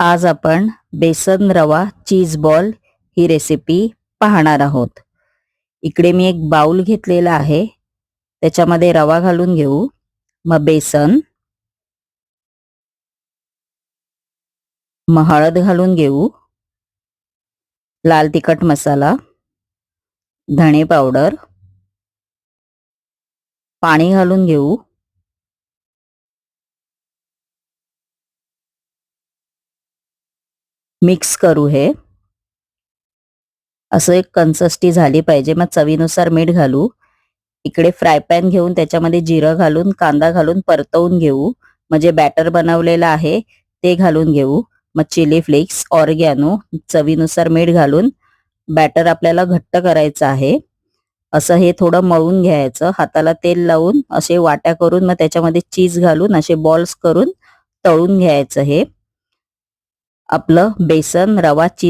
आज आपण बेसन रवा चीज बॉल ही रेसिपी पाहणार आहोत. इकडे मी एक बाउल घेतलेला आहे. त्याच्यामध्ये रवा घालून घेऊ. मग बेसन. मग हळद घालून घेऊ. लाल तिखट मसाला. धणे पावडर. पाणी घालून घेऊ. मिक्स करू हे. असं एक कन्सस्टी झाली पाहिजे. मग चवीनुसार मीठ घालू. इकडे फ्राय पॅन घेऊन त्याच्यामध्ये जिरं घालून कांदा घालून परतवून घेऊ. म्हणजे बॅटर बनवलेलं आहे ते घालून घेऊ. मग चिली फ्लेक्स ऑरगॅनो चवीनुसार मीठ घालून बॅटर आपल्याला घट्ट करायचं आहे. असं हे थोडं मळून घ्यायचं. हाताला तेल लावून असे वाट्या करून मग त्याच्यामध्ये चीज घालून असे बॉल्स करून तळून घ्यायचं हे. आपलं बेसन रवा चीज